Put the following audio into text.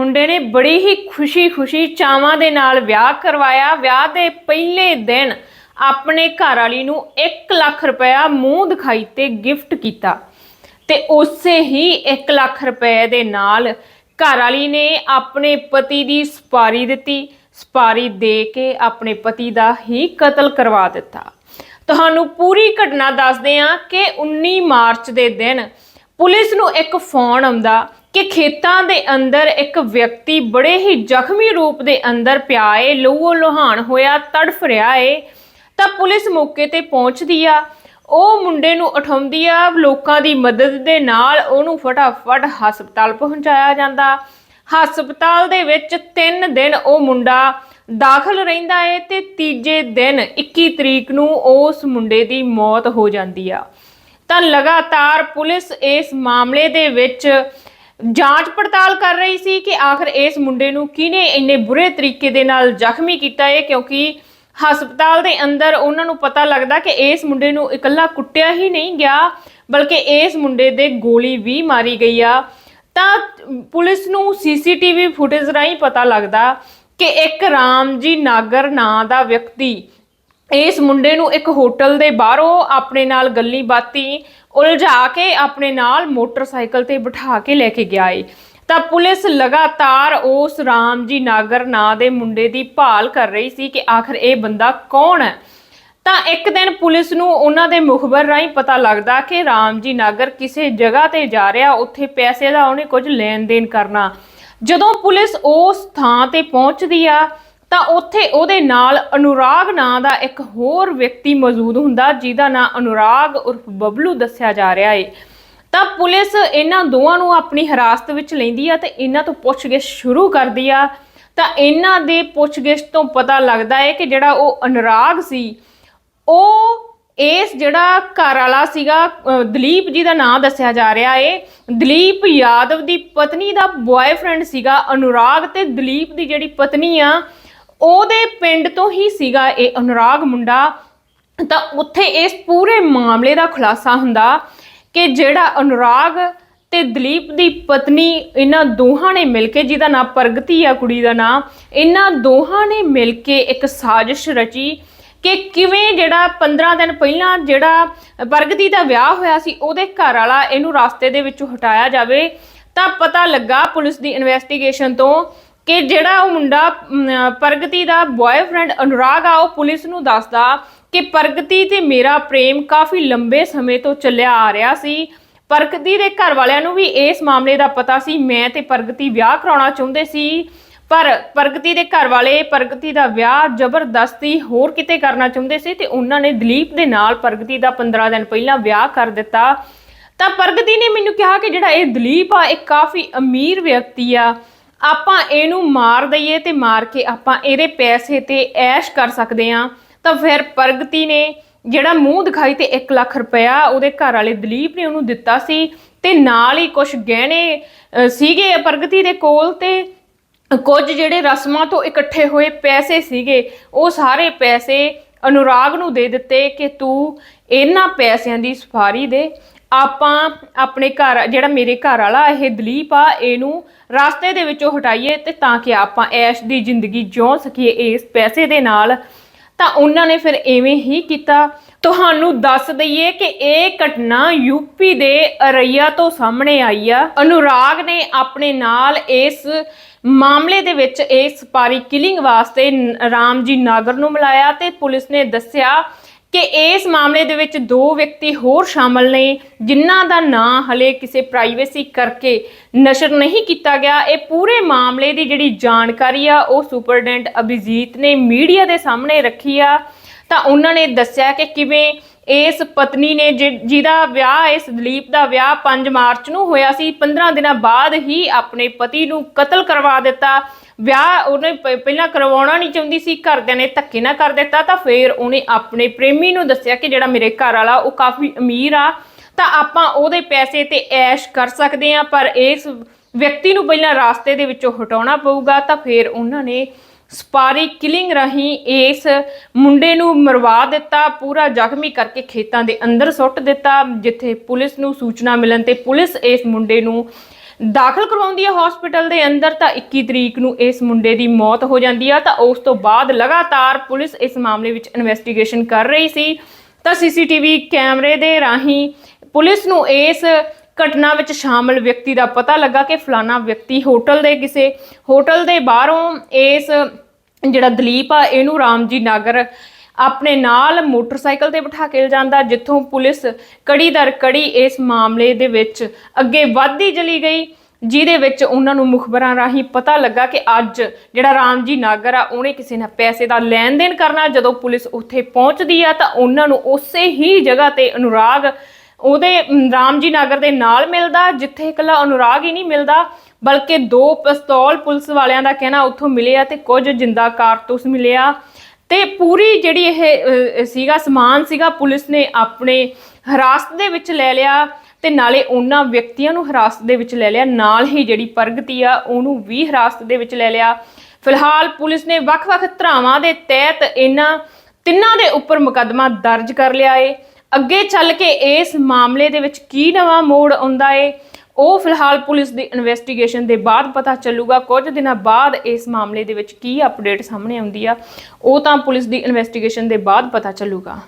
ਮੁੰਡੇ ਨੇ ਬੜੀ ਹੀ ਖੁਸ਼ੀ-ਖੁਸ਼ੀ ਚਾਵਾਂ ਦੇ ਨਾਲ ਵਿਆਹ ਕਰਵਾਇਆ। ਵਿਆਹ ਦੇ ਪਹਿਲੇ ਦਿਨ ਆਪਣੇ ਘਰ ਵਾਲੀ ਨੂੰ 1 ਲੱਖ ਰੁਪਇਆ ਮੂੰਹ ਦਿਖਾਈ ਤੇ ਗਿਫਟ ਕੀਤਾ। ਤੇ ਉਸੇ ਹੀ 1 ਲੱਖ ਰੁਪਏ ਦੇ ਨਾਲ ਘਰ ਵਾਲੀ ਨੇ ਆਪਣੇ ਪਤੀ ਦੀ ਸਪਾਰੀ ਦਿੱਤੀ। ਸਪਾਰੀ ਦੇ ਕੇ ਆਪਣੇ ਪਤੀ ਦਾ ਹੀ ਕਤਲ ਕਰਵਾ ਦਿੱਤਾ। ਤੁਹਾਨੂੰ ਪੂਰੀ ਘਟਨਾ ਦੱਸਦੇ ਹਾਂ ਕਿ 19 ਮਾਰਚ ਦੇ ਦਿਨ ਪੁਲਿਸ ਨੂੰ ਇੱਕ ਫੋਨ ਆਉਂਦਾ ਕਿ ਖੇਤਾਂ ਦੇ ਅੰਦਰ ਇੱਕ ਵਿਅਕਤੀ ਬੜੇ ਹੀ ਜ਼ਖਮੀ ਰੂਪ ਦੇ ਅੰਦਰ ਪਿਆ ਏ ਲਹੂ ਲੋਹਾਨ ਹੋਇਆ, ਤੜਫ ਰਿਹਾ ਏ। ਤਾਂ ਪੁਲਿਸ ਮੌਕੇ ਤੇ ਪਹੁੰਚਦੀ ਆ। ਉਹ ਮੁੰਡੇ ਨੂੰ ਉਠਾਉਂਦੀ ਆ, ਲੋਕਾਂ ਦੀ ਮਦਦ ਦੇ ਨਾਲ ਉਹਨੂੰ ਫਟਾਫਟ ਹਸਪਤਾਲ ਪਹੁੰਚਾਇਆ ਜਾਂਦਾ। ਹਸਪਤਾਲ ਦੇ ਵਿੱਚ 3 ਦਿਨ ਉਹ ਮੁੰਡਾ ਦਾਖਲ ਰਹਿੰਦਾ ਏ ਤੇ ਤੀਜੇ ਦਿਨ 21 ਤਰੀਕ ਨੂੰ ਉਸ ਮੁੰਡੇ ਦੀ ਮੌਤ ਹੋ ਜਾਂਦੀ ਆ। ਤਾਂ ਲਗਾਤਾਰ ਪੁਲਿਸ ਇਸ ਮਾਮਲੇ ਦੇ ਵਿੱਚ ਜਾਂਚ ਪੜਤਾਲ ਕਰ ਰਹੀ ਸੀ ਕਿ ਆਖਰ ਇਸ ਮੁੰਡੇ ਨੂੰ ਕਿਹਨੇ ਇੰਨੇ ਬੁਰੇ ਤਰੀਕੇ ਦੇ ਨਾਲ ਜ਼ਖਮੀ ਕੀਤਾ ਹੈ, ਕਿਉਂਕਿ ਹਸਪਤਾਲ ਦੇ ਅੰਦਰ ਉਹਨਾਂ ਨੂੰ ਪਤਾ ਲੱਗਦਾ ਕਿ ਇਸ ਮੁੰਡੇ ਨੂੰ ਇਕੱਲਾ ਕੁੱਟਿਆ ਹੀ ਨਹੀਂ ਗਿਆ, ਬਲਕਿ ਇਸ ਮੁੰਡੇ ਦੇ ਗੋਲੀ ਵੀ ਮਾਰੀ ਗਈ ਆ। ਤਾਂ ਪੁਲਿਸ ਨੂੰ ਸੀਸੀਟੀਵੀ ਫੁਟੇਜ ਰਾਹੀਂ ਪਤਾ ਲੱਗਦਾ ਕਿ ਇੱਕ ਰਾਮਜੀ ਨਾਗਰ ਨਾਂ ਦਾ ਵਿਅਕਤੀ ਇਸ ਮੁੰਡੇ ਨੂੰ ਇੱਕ ਹੋਟਲ ਦੇ ਬਾਹਰੋਂ ਆਪਣੇ ਨਾਲ ਗੱਲੀ ਬਾਤੀ ਉਲਝਾ ਕੇ ਆਪਣੇ ਨਾਲ ਮੋਟਰਸਾਈਕਲ ਤੇ ਬਿਠਾ ਕੇ ਲੈ ਕੇ ਗਿਆ ਏ। ਤਾਂ ਪੁਲਿਸ ਲਗਾਤਾਰ ਉਸ ਰਾਮਜੀ ਨਾਗਰ ਨਾਂ ਦੇ ਮੁੰਡੇ ਦੀ ਭਾਲ ਕਰ ਰਹੀ ਸੀ ਕਿ ਆਖਰ ਇਹ ਬੰਦਾ ਕੌਣ ਹੈ। ਤਾਂ ਇੱਕ ਦਿਨ ਪੁਲਿਸ ਨੂੰ ਉਹਨਾਂ ਦੇ ਮੁਖਬਰ ਰਾਹੀਂ ਪਤਾ ਲੱਗਦਾ ਕਿ ਰਾਮਜੀ ਨਾਗਰ ਕਿਸੇ ਜਗ੍ਹਾ ਤੇ ਜਾ ਰਿਹਾ, ਉੱਥੇ ਪੈਸੇ ਦਾ ਉਹਨੇ ਕੁਝ ਲੈਣ ਦੇਣ ਕਰਨਾ। ਜਦੋਂ ਪੁਲਿਸ ਉਸ ਥਾਂ ਤੇ ਪਹੁੰਚਦੀ ਆ ਤਾਂ ਉੱਥੇ ਉਹਦੇ ਨਾਲ ਅਨੁਰਾਗ ਨਾਂ ਦਾ ਇੱਕ ਹੋਰ ਵਿਅਕਤੀ ਮੌਜੂਦ ਹੁੰਦਾ, ਜਿਹਦਾ ਨਾਂ ਅਨੁਰਾਗ ਉਰਫ ਬਬਲੂ ਦੱਸਿਆ ਜਾ ਰਿਹਾ ਏ। ਤਾਂ ਪੁਲਿਸ ਇਹਨਾਂ ਦੋਵਾਂ ਨੂੰ ਆਪਣੀ ਹਿਰਾਸਤ ਵਿੱਚ ਲੈਂਦੀ ਆ ਤੇ ਇਹਨਾਂ ਤੋਂ ਪੁੱਛਗਿੱਛ ਸ਼ੁਰੂ ਕਰਦੀ ਆ। ਤਾਂ ਇਹਨਾਂ ਦੇ ਪੁੱਛਗਿੱਛ ਤੋਂ ਪਤਾ ਲੱਗਦਾ ਹੈ ਕਿ ਜਿਹੜਾ ਉਹ ਅਨੁਰਾਗ ਸੀ, ਉਹ ਇਸ ਜਿਹੜਾ ਘਰ ਵਾਲਾ ਸੀਗਾ ਦਲੀਪ ਜੀ ਦਾ ਨਾਮ ਦੱਸਿਆ ਜਾ ਰਿਹਾ ਏ। ਦਲੀਪ ਯਾਦਵ ਦੀ ਪਤਨੀ ਦਾ ਬॉयਫ੍ਰੈਂਡ ਸੀਗਾ ਅਨੁਰਾਗ ਤੇ ਦਲੀਪ ਦੀ ਜਿਹੜੀ ਪਤਨੀ ਆ ਉਹਦੇ ਪਿੰਡ ਤੋਂ ਹੀ ਸੀਗਾ ਇਹ ਅਨੁਰਾਗ ਮੁੰਡਾ। ਤਾਂ ਉੱਥੇ ਇਸ ਪੂਰੇ ਮਾਮਲੇ ਦਾ ਖੁਲਾਸਾ ਹੁੰਦਾ ਕਿ ਜਿਹੜਾ ਅਨੁਰਾਗ ਤੇ ਦਲੀਪ ਦੀ ਪਤਨੀ, ਇਹਨਾਂ ਦੋਹਾਂ ਨੇ ਮਿਲ ਕੇ ਜਿਹਦਾ ਨਾਮ ਪ੍ਰਗਤੀ ਆ ਕੁੜੀ ਦਾ ਨਾਮ ਇਹਨਾਂ ਦੋਹਾਂ ਨੇ ਮਿਲ ਕੇ ਇੱਕ ਸਾਜ਼ਿਸ਼ ਰਚੀ ਕਿ ਕਿਵੇਂ ਜਿਹੜਾ 15 ਦਿਨ ਪਹਿਲਾਂ ਜਿਹੜਾ ਪ੍ਰਗਤੀ ਦਾ ਵਿਆਹ ਹੋਇਆ ਸੀ, ਉਹਦੇ ਘਰ ਵਾਲਾ ਇਹਨੂੰ ਰਸਤੇ ਦੇ ਵਿੱਚੋਂ ਹਟਾਇਆ ਜਾਵੇ। ਤਾਂ ਪਤਾ ਲੱਗਾ ਪੁਲਿਸ ਦੀ ਇਨਵੈਸਟੀਗੇਸ਼ਨ ਤੋਂ ਕਿ ਜਿਹੜਾ ਉਹ ਮੁੰਡਾ ਪ੍ਰਗਤੀ ਦਾ ਬॉयਫ੍ਰੈਂਡ ਅਨੁਰਾਗ ਆ, ਉਹ ਪੁਲਿਸ ਨੂੰ ਦੱਸਦਾ ਕਿ ਪ੍ਰਗਤੀ ਤੇ ਮੇਰਾ ਪ੍ਰੇਮ ਕਾਫੀ ਲੰਬੇ ਸਮੇਂ ਤੋਂ ਚੱਲਿਆ ਆ ਰਿਹਾ ਸੀ। ਪ੍ਰਗਤੀ ਦੇ ਘਰ ਵਾਲਿਆਂ ਨੂੰ ਵੀ ਇਸ ਮਾਮਲੇ ਦਾ ਪਤਾ ਸੀ। ਮੈਂ ਤੇ ਪ੍ਰਗਤੀ ਵਿਆਹ ਕਰਾਉਣਾ ਚਾਹੁੰਦੇ ਸੀ, ਪਰ ਪ੍ਰਗਤੀ ਦੇ ਘਰ ਵਾਲੇ ਪ੍ਰਗਤੀ ਦਾ ਵਿਆਹ ਜ਼ਬਰਦਸਤੀ ਹੋਰ ਕਿਤੇ ਕਰਨਾ ਚਾਹੁੰਦੇ ਸੀ ਤੇ ਉਹਨਾਂ ਨੇ ਦਲੀਪ ਦੇ ਨਾਲ ਪ੍ਰਗਤੀ ਦਾ 15 ਦਿਨ ਪਹਿਲਾਂ ਵਿਆਹ ਕਰ ਦਿੱਤਾ। ਤਾਂ ਪ੍ਰਗਤੀ ਨੇ ਮੈਨੂੰ ਕਿਹਾ ਕਿ ਜਿਹੜਾ ਇਹ ਦਲੀਪ ਆ, ਇਹ ਕਾਫੀ ਅਮੀਰ ਵਿਅਕਤੀ ਆ। ਆਪਾਂ ਇਹਨੂੰ ਮਾਰ ਦਈਏ ਤੇ ਮਾਰ ਕੇ ਆਪਾਂ ਇਹਦੇ ਪੈਸੇ ਤੇ ਐਸ਼ ਕਰ ਸਕਦੇ ਆ ਤਾਂ ਫਿਰ ਪ੍ਰਗਤੀ ਨੇ ਜਿਹੜਾ ਮੂੰਹ ਦਿਖਾਈ ਤੇ 1 ਲੱਖ ਰੁਪਇਆ ਉਹਦੇ ਘਰ ਵਾਲੇ ਦਲੀਪ ਨੇ ਉਹਨੂੰ ਦਿੱਤਾ ਸੀ ਤੇ ਨਾਲ ਹੀ ਕੁਝ ਗਹਿਣੇ ਸੀਗੇ ਪ੍ਰਗਤੀ ਦੇ ਕੋਲ ਤੇ ਕੁਝ ਜਿਹੜੇ ਰਸਮਾਂ ਤੋਂ ਇਕੱਠੇ ਹੋਏ ਪੈਸੇ ਸੀਗੇ, ਉਹ ਸਾਰੇ ਪੈਸੇ ਅਨੁਰਾਗ ਨੂੰ ਦੇ ਦਿੱਤੇ ਕਿ ਤੂੰ ਇਹਨਾਂ ਪੈਸਿਆਂ ਦੀ ਸਫਾਰੀ ਦੇ। ਆਪਾਂ ਆਪਣੇ ਘਰ, ਜਿਹੜਾ ਮੇਰੇ ਘਰ ਵਾਲਾ, ਇਹ ਦਲੀਪ ਆ, ਇਹਨੂੰ ਰਸਤੇ ਦੇ ਵਿੱਚੋਂ ਹਟਾਈਏ ਤੇ ਤਾਂ ਕਿ ਆਪਾਂ ਐਸ਼ ਦੀ ਜ਼ਿੰਦਗੀ ਜਿਉ ਸਕੀਏ ਇਸ ਪੈਸੇ ਦੇ ਨਾਲ। ਤਾਂ ਉਹਨਾਂ ਨੇ ਫਿਰ ਐਵੇਂ ਹੀ ਕੀਤਾ। ਤੁਹਾਨੂੰ ਦੱਸ ਦਈਏ ਕਿ ਇਹ ਘਟਨਾ ਯੂਪੀ ਦੇ ਅਰਈਆ ਤੋਂ ਸਾਹਮਣੇ ਆਈ ਆ। ਅਨੁਰਾਗ ਨੇ ਆਪਣੇ ਨਾਲ ਇਸ ਮਾਮਲੇ ਦੇ ਵਿੱਚ ਇਸ ਪਾਰੀ ਕਿਲਿੰਗ ਵਾਸਤੇ ਨ- ਰਾਮਜੀ ਨਾਗਰ ਨੂੰ ਮਿਲਾਇਆ ਤੇ ਪੁਲਿਸ ਨੇ ਦੱਸਿਆ ਕਿ ਇਸ ਮਾਮਲੇ ਦੇ ਵਿੱਚ ਦੋ ਵਿਅਕਤੀ ਹੋਰ ਸ਼ਾਮਲ ਨੇ, ਜਿਨ੍ਹਾਂ ਦਾ ਨਾਂ ਹਲੇ ਕਿਸੇ ਪ੍ਰਾਈਵੇਸੀ ਕਰਕੇ ਨਸ਼ਰ ਨਹੀਂ ਕੀਤਾ ਗਿਆ। ਇਹ ਪੂਰੇ ਮਾਮਲੇ ਦੀ ਜਿਹੜੀ ਜਾਣਕਾਰੀ ਆ, ਉਹ ਸੁਪਰਡੈਂਟ ਅਭਿਜੀਤ ਨੇ ਮੀਡੀਆ ਦੇ ਸਾਹਮਣੇ ਰੱਖੀ ਆ। ਤਾਂ ਉਹਨਾਂ ਨੇ ਦੱਸਿਆ ਕਿ ਕਿਵੇਂ ਇਸ ਪਤਨੀ ਨੇ, ਜਿ- ਜਿਹਦਾ ਵਿਆਹ, ਇਸ ਦਲੀਪ ਦਾ ਵਿਆਹ 5 ਮਾਰਚ ਨੂੰ ਹੋਇਆ ਸੀ 15 ਦਿਨਾਂ ਬਾਅਦ ਹੀ ਆਪਣੇ ਪਤੀ ਨੂੰ ਕਤਲ ਕਰਵਾ ਦਿੱਤਾ। ਵਿਆਹ ਉਹਨੇ ਪ- ਪਹਿਲਾਂ ਕਰਵਾਉਣਾ ਨਹੀਂ ਚਾਹੁੰਦੀ ਸੀ, ਘਰਦਿਆਂ ਨੇ ਧੱਕੇ ਨਾ ਕਰ ਦਿੱਤਾ, ਤਾਂ ਫਿਰ ਉਹਨੇ ਆਪਣੇ ਪ੍ਰੇਮੀ ਨੂੰ ਦੱਸਿਆ ਕਿ ਜਿਹੜਾ ਮੇਰੇ ਘਰ ਵਾਲਾ, ਉਹ ਕਾਫੀ ਅਮੀਰ ਆ। ਤਾਂ ਆਪਾਂ ਉਹਦੇ ਪੈਸੇ ਤੇ ਐਸ਼ ਕਰ ਸਕਦੇ ਆ ਪਰ ਇਸ ਵਿਅਕਤੀ ਨੂੰ ਪਹਿਲਾਂ ਰਾਸਤੇ ਦੇ ਵਿੱਚੋਂ ਹਟਾਉਣਾ ਪਊਗਾ, ਤਾਂ ਫਿਰ ਉਹਨਾਂ ਨੇ ਸਪਾਰੀ ਕਿਲਿੰਗ ਰਾਹੀਂ ਇਸ ਮੁੰਡੇ ਨੂੰ ਮਰਵਾ ਦਿੱਤਾ, ਪੂਰਾ ਜ਼ਖਮੀ ਕਰਕੇ ਖੇਤਾਂ ਦੇ ਅੰਦਰ ਸੁੱਟ ਦਿੱਤਾ, ਜਿੱਥੇ ਪੁਲਿਸ ਨੂੰ ਸੂਚਨਾ ਮਿਲਣ ਤੇ ਪੁਲਿਸ ਇਸ ਮੁੰਡੇ ਨੂੰ ਦਾਖਲ ਕਰਵਾਉਂਦੀ ਹੈ ਹਸਪੀਟਲ ਦੇ ਅੰਦਰ, ਤਾਂ 21 ਤਰੀਕ ਨੂੰ ਇਸ ਮੁੰਡੇ ਦੀ ਮੌਤ ਹੋ ਜਾਂਦੀ ਆ, ਤਾਂ ਉਸ ਤੋਂ ਬਾਅਦ ਲਗਾਤਾਰ ਪੁਲਿਸ ਇਸ ਮਾਮਲੇ ਵਿੱਚ ਇਨਵੈਸਟੀਗੇਸ਼ਨ ਕਰ ਰਹੀ ਸੀ। ਤਾਂ ਸੀਸੀਟੀਵੀ ਕੈਮਰੇ ਦੇ ਰਾਹੀਂ ਪੁਲਿਸ ਨੂੰ ਇਸ ਘਟਨਾ ਵਿੱਚ ਸ਼ਾਮਲ ਵਿਅਕਤੀ ਦਾ ਪਤਾ ਲੱਗਾ ਕਿ ਫਲਾਣਾ ਵਿਅਕਤੀ ਹੋਟਲ ਦੇ ਕਿਸੇ, ਹੋਟਲ ਦੇ ਬਾਹਰੋਂ ਇਸ ਜਿਹੜਾ ਦਲੀਪ ਆ, ਇਹਨੂੰ ਰਾਮਜੀ ਨਗਰ ਆਪਣੇ ਨਾਲ ਮੋਟਰਸਾਈਕਲ ਤੇ ਬਿਠਾ ਕੇ ਲਿਜਾਂਦਾ ਜਿੱਥੋਂ ਪੁਲਿਸ ਕੜੀ ਦਰ ਕੜੀ ਇਸ ਮਾਮਲੇ ਦੇ ਵਿੱਚ ਅੱਗੇ ਵੱਧਦੀ ਚਲੀ ਗਈ ਜਿਹਦੇ ਵਿੱਚ ਉਹਨਾਂ ਨੂੰ ਮੁਖਬਰਾਂ ਰਾਹੀਂ ਪਤਾ ਲੱਗਾ ਕਿ ਅੱਜ ਜਿਹੜਾ ਰਾਮਜੀ ਨਾਗਰ ਆ ਉਹਨੇ ਕਿਸੇ ਨਾਲ ਪੈਸੇ ਦਾ ਲੈਣ ਦੇਣ ਕਰਨਾ ਜਦੋਂ ਪੁਲਿਸ ਉੱਥੇ ਪਹੁੰਚਦੀ ਆ ਤਾਂ ਉਹਨਾਂ ਨੂੰ ਉਸੇ ਹੀ ਜਗ੍ਹਾ ਤੇ ਅਨੁਰਾਗ ਉਹਦੇ ਅਮ, ਰਾਮਜੀ ਨਾਗਰ ਦੇ ਨਾਲ ਮਿਲਦਾ ਜਿੱਥੇ ਇਕੱਲਾ ਅਨੁਰਾਗ ਹੀ ਨਹੀਂ ਮਿਲਦਾ ਬਲਕਿ ਦੋ ਪਿਸਤੌਲ ਪੁਲਿਸ ਵਾਲਿਆਂ ਦਾ ਕਹਿਣਾ ਉੱਥੋਂ ਮਿਲੇ ਆ ਤੇ ਕੁਝ ਜਿੰਦਾ ਕਾਰਤੂਸ ਮਿਲਿਆ। ਤੇ ਪੂਰੀ ਜਿਹੜੀ ਇਹ ਸੀਗਾ, ਸਮਾਨ ਸੀਗਾ, ਪੁਲਿਸ ਨੇ ਆਪਣੇ ਹਿਰਾਸਤ ਦੇ ਵਿੱਚ ਲੈ ਲਿਆ ਤੇ ਨਾਲੇ ਉਹਨਾਂ ਵਿਅਕਤੀਆਂ ਨੂੰ ਹਿਰਾਸਤ ਦੇ ਵਿੱਚ ਲੈ ਲਿਆ। ਨਾਲ ਹੀ ਜਿਹੜੀ ਪ੍ਰਗਤੀ ਆ, ਉਹਨੂੰ ਵੀ ਹਿਰਾਸਤ ਦੇ ਵਿੱਚ ਲੈ ਲਿਆ। ਫਿਲਹਾਲ ਪੁਲਿਸ ਨੇ ਵੱਖ-ਵੱਖ ਧਰਾਵਾਂ ਦੇ ਤਹਿਤ ਇਹਨਾਂ ਤਿੰਨਾਂ ਦੇ ਉੱਪਰ ਮੁਕੱਦਮਾ ਦਰਜ ਕਰ ਲਿਆ ਏ। ਅੱਗੇ ਚੱਲ ਕੇ ਇਸ ਮਾਮਲੇ ਦੇ ਵਿੱਚ ਕੀ ਨਵਾਂ ਮੋੜ ਆਉਂਦਾ ਏ? ਉਹ ਫਿਲਹਾਲ ਪੁਲਿਸ ਦੀ ਇਨਵੈਸਟੀਗੇਸ਼ਨ ਦੇ ਬਾਅਦ ਪਤਾ ਚੱਲੂਗਾ। ਕੁਝ ਦਿਨਾਂ ਬਾਅਦ ਇਸ ਮਾਮਲੇ ਦੇ ਵਿੱਚ ਕੀ ਅਪਡੇਟ ਸਾਹਮਣੇ ਆਉਂਦੀ ਆ, ਉਹ ਤਾਂ ਪੁਲਿਸ ਦੀ ਇਨਵੈਸਟੀਗੇਸ਼ਨ ਦੇ ਬਾਅਦ ਪਤਾ ਚੱਲੂਗਾ।